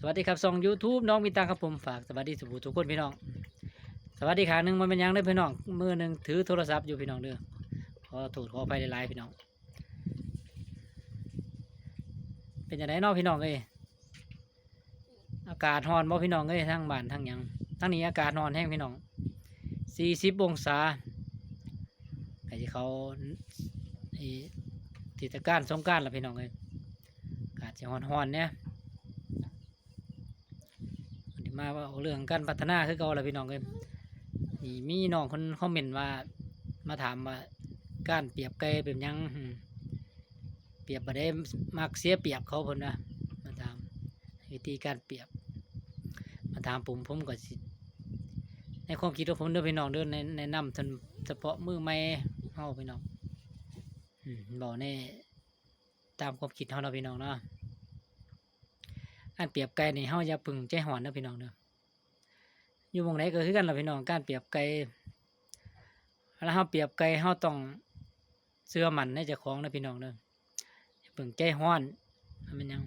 สวัสดีครับส่อง YouTube น้องมีตังครับผมฝากสวัสดีสุภูทุกคนพี่น้อง สวัสดีขาหนึ่งมันเป็นยังเด้พี่น้องมือหนึ่งถือโทรศัพท์อยู่พี่น้องเด้อขอโทษขออภัยหลายๆพี่น้อง เป็นยังไงเนาะพี่น้องเอ้ยอากาศร้อนบ่พี่น้องเอ้ยทั้งบ้านทั้งยังทั้งนี้อากาศร้อนแห้งพี่น้อง40องศาไอ้ที่เขาไอ้เทศกาลสงการละพี่น้องเอ้ยอากาศจะร้อนเนี่ย มาว่าเรื่องการพัฒนาคือเก่าแล้วพี่น้องเอ้ยนี่มีน้องคนคอมเมนต์ว่า มาถามว่าการเปรียบไก่เป็นยังเปรียบบ่ได้มักเสียเปรียบเขาเพิ่นนะมาถามวิธีการเปรียบ มาถามผมผมก็สิในความคิดของผมเด้อพี่น้องเด้อในในนำท่านเฉพาะมือใหม่เฮาพี่น้องอืมบอกในตามความคิดเฮาเนาะพี่น้องเนาะ การเปรียบไก่นี่เฮาอย่าพึงใจหอนนะพี่น้องเด้ออยู่หมองไหนก็คือกันล่ะพี่น้องการเปรียบไก่เวลาเฮาเปรียบไก่เฮาต้องเชื่อมันในเจ้าของนะพี่น้องเด้ออย่าพึงใจฮ้อนมันเป็นยัง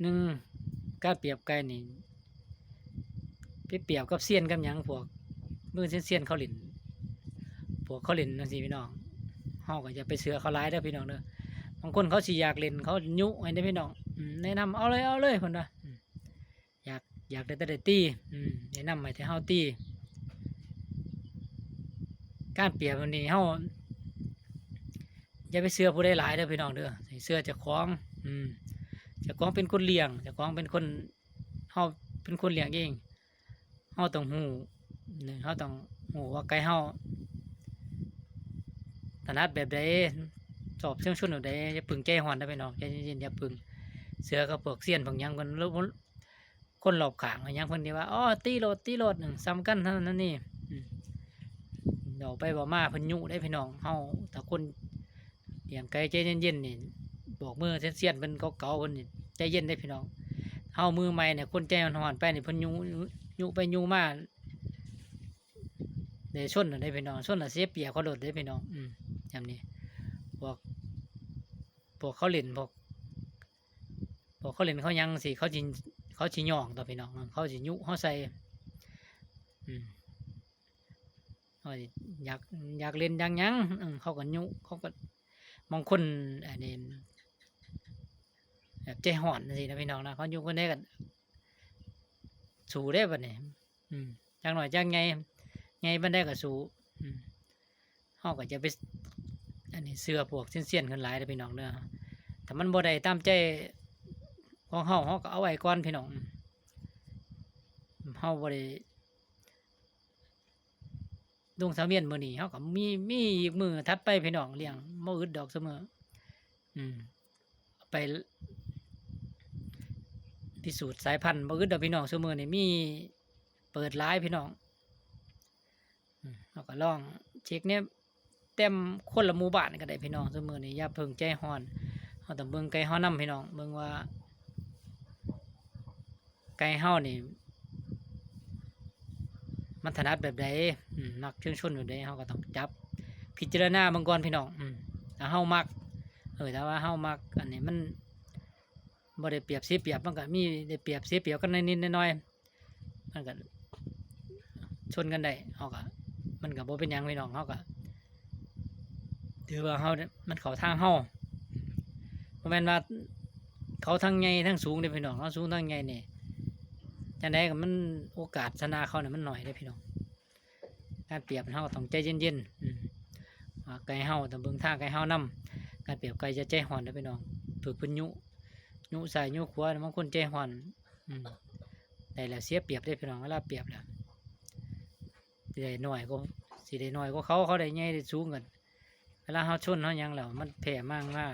หนึ่งการเปรียบไก่นี่ไปเปรียบกับเซียนกับยังพวกมือเซียนเขาเล่นพวกเขาเล่นจังซี่พี่น้องเฮาก็อย่าไปเชื่อเขาหลายเด้อพี่น้องเด้อบางคนเขาสิอยากเล่นเขายุให้ได้พี่น้อง แนะนำเอาเลยเอาเลยคนละอืมอยากอยากได้แต่ได้ตีแนะนำให้ที่เฮาตีการเปรียบวันนี้เฮาอย่าไปเชื่อผู้ใดหลายเด้อพี่น้องเด้อให้เชื่อเจ้าของ อืมเจ้าของเป็นคนเลี้ยงเจ้าของเป็นคนเฮาเป็นคนเลี้ยงเองเฮาต้องฮู้หนึ่งเฮาต้องฮู้ว่าไก่เฮาถนัดแบบใดสอบเชื่องชุนเอาได้อย่าปึงใจหอนได้ไปน้องใจเย็นๆอย่าปึง เสือกับพวกเสี้ยนบางย่างคนแล้คนหลอบขางบางย่างคนที่ว่าอ๋อตีโหลดตีโหลดหนึ่งซ้ำกันเท่านั้นนี่เดี๋ยวไปบอกมาพิ่นยุได้พี่น้องเฮาถ้าคนเลี้ยงไก่ใจเย็นๆนี่บอกมือเสี้ยนๆเพิ่นเก่าๆเพิ่นนี่ใจเย็นได้พี่น้องเฮามือใหม่เนี่ยคนใจหอนๆไปนี่พิ่นยุยุไปยุมาเดี๋ยวชนน่ะได้พี่น้องชนน่ะเสียเปียบเขาโดดได้พี่น้องอืมอย่างนี้พวกพวกเขาเล่นพวก พวกเขาเล่นเขายังสิเขาจินเขาจิย่องต่อพี่น้องเขาจิยุเขาใส่อืมเขาอยากอยากเล่นอยังยังเขาก็ยุเขาก็บางคนอันนี้แบบใจห่อนสินะพี่น้องนะเขายุคนนี้กันสู้ได้ปะเนี่ยอืมจังหน่อยจังไงไงบันได้ก็สู้อืมเขาก็จะไปอันนี้เสื้อพวกเสี้ยนๆกันหลายเลยพี่น้องเด้อถ้ามันบ่ได้ตามใจ ของเฮาเฮาก็เอาไว้ก่อนพี่น้องเฮาบ่ได้ดงสามเวียนมื้อนี้เฮาก็มีมีอีกมือถัดไปพี่น้องเลี้ยงบ่อึดดอกเสมอ อืมเอาไปพิสูจน์สายพันธุ์บ่อึดดอกพี่น้องเสมอนี่มีเปิดหลายพี่น้องอืมเฮาก็ลองเช็คเนี่ยเต็มคนละหมู่บ้านก็ได้พี่น้องเสมอนี่อย่าเพิ่งใจฮ้อนเฮาต้องเบิ่งไก่เฮานำพี่น้องเบิ่งว่า ไก่เฮานี่ มันถนัดแบบใดอืมมักเชิงชนแบบใดเฮาก็ต้องจับ พิจารณาบิ่งก่อนพี่น้องอถ้าเฮามัก เออถ้าว่าเฮามัก อันนี้มันบ่ได้เปรียบเสียเปรียบมันก็มีได้เปรียบเสียเปรียบกันนิดๆหน่อยๆมันก็ชนกันได้เฮาก็มันก็บ่เป็นหยังพี่น้องเฮาก็ถือว่าเขามันเขาทางเฮาเพราะแม่นว่าเขาทั้งใหญ่ทั้งสูงเด้พี่น้องเขาสูงทั้งใหญ่เนี่ย จังไดก็มันโอกาสชนะเขาเนี่ยมันหน่อยเด้พี่น้องการเปรียบเฮาต้องใจเย็นๆอืมว่าไก่เฮาต้องเบิ่งทางไก่เฮานํการเปรียบไก่จะใจห่อนเด้พี่น้องฝึกเพิ่นยุยุใส่ยุขวาบางคนใจห่อนอืมได้แล้วเสียเปรียบได้พี่น้องเวลาเปรียบแล้วได้น้อยก็สิได้น้อยก็เขาเขาได้ใหญ่ได้สูงกันเวลาเขาชนเขาหยังแล้วมันแผ่มากว่า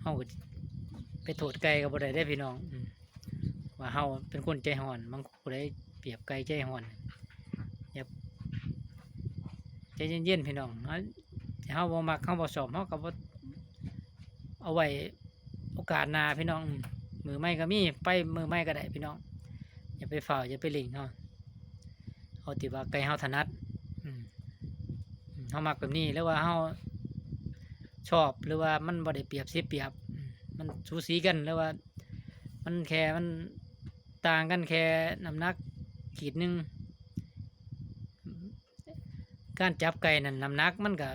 เขาก็ไปโทษไก่กับบ่ได้ได้พี่น้องอืม ว่าเขาเป็นคนใจห่อนบางคนได้เปรียบไก่ใจห่อนอย่าใจเย็นๆพี่น้องเขาถ้าเขาบ่มักเขาบ่ชอบเขาก็บ่เอาไว้โอกาสหน้าพี่น้อง มือไม่ก็มีไปมือไม่ก็ได้พี่น้อง อย่าไปฝ่าอย่าไปหลิงเขาเอาติว่าไก่เขาถนัดอืมอืมเฮามักแบบนี้หรือว่าเฮาชอบหรือว่ามันบ่ได้เปรียบเสียเปรียบมมันสูสีกันหรือว่า มันแค่มัน ต่างกันแค่น้ำหนักขีดหนึ่งการจับไก่นั่นน้ำหนักมันก็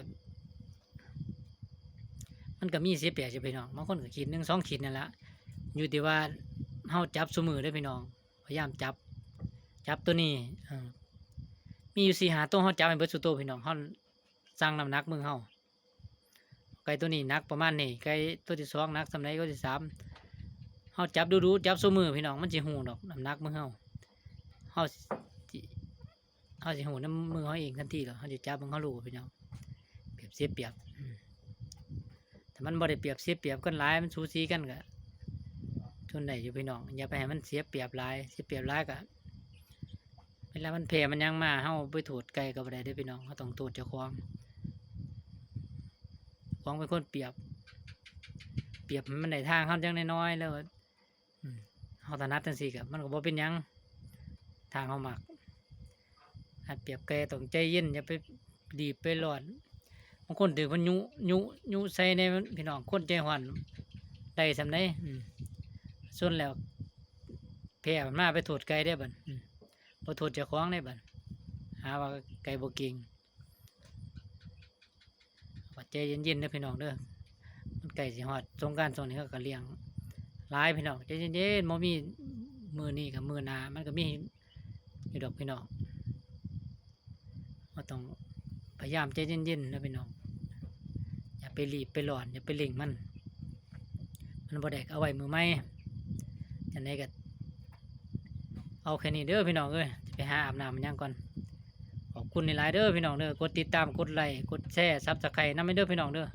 มันก็มีเสียเปรียบจะพี่น้องบางคนก็ขีดหนึ่งสองขีดนั่นละอยู่ที่ว่าเฮาจับสมือได้พี่น้อง พยายามจับ จับตัวนี้มีอยู่สี่หาตัวเฮาจับให้เบิดสุดตัวพี่น้องเฮาสั่งน้ำหนักมือเฮาไก่ตัวนี้นักประมาณนี้ไก่ตัวที่สองนักสำไรก็ที่สาม เฮาจับดูดูๆจับสมือพี่น้องมันสิหูดอกน้ำหนักมือเฮาเฮาเฮาสิหูน้ำมือเฮาเองทันทีหรอกเฮาจะจับมันเฮารู้พี่น้องเปรียบเสียเปรียบแต่มันบ่ได้เปรียบเสียเปรียบกันหลายมันสูสีกันก็ทุนได้อยู่พี่น้องอย่าไปให้มันเสียเปรียบหลายเสียเปรียบหลายก็เวลามันแผ่มันยังมาเฮาไปถูดไก่กับอะไรได้พี่น้องเฮาต้องถูดเจ้าของของเป็นคนเปรียบ เปรียบมันในทางเฮาจังน้อยๆแล้ว เฮาถนัดจังซี่กับมันก็บ่เป็นหยังทางเฮามักถ้าเปรียบไก่ต้องใจเย็นอย่าไปรีบไปร้อนบางคนถือมันยุยุยุใส่ในพี่น้องคนใจร้อนได้สำไดอืมส่วนแล้วแผ่มันมาไปถูดไก่ได้บัดอืมบ่โทษเจ้องได้บัดหาว่าไก่บ่เก่งว่าใจเย็นๆเด้พี่น้องเด้อมันไก่สิฮอดสงกานต์ช่วงนี้ก็เลี้ยง หลายพี่น้องใจเย็นๆบ่มีมือนี้กับมือหน้ามันก็มีอยู่ดอกพี่น้องเราต้องพยายามใจเย็นๆนะพี่น้องอย่าไปรีบไปร้อนอย่าไปเร่งมัน มันบ่ได้เอาไว้มือใหม่จังไดก็เอาแค่นี้เด้อพี่น้องเอ้ยจะไปหาอาบน้ำมันยังก่อนขอบคุณในไลน์เด้อพี่น้องเด้อกดติดตามกดไลค์กดแชร์ซับสไครต์นำไปเด้อพี่น้องเด้อ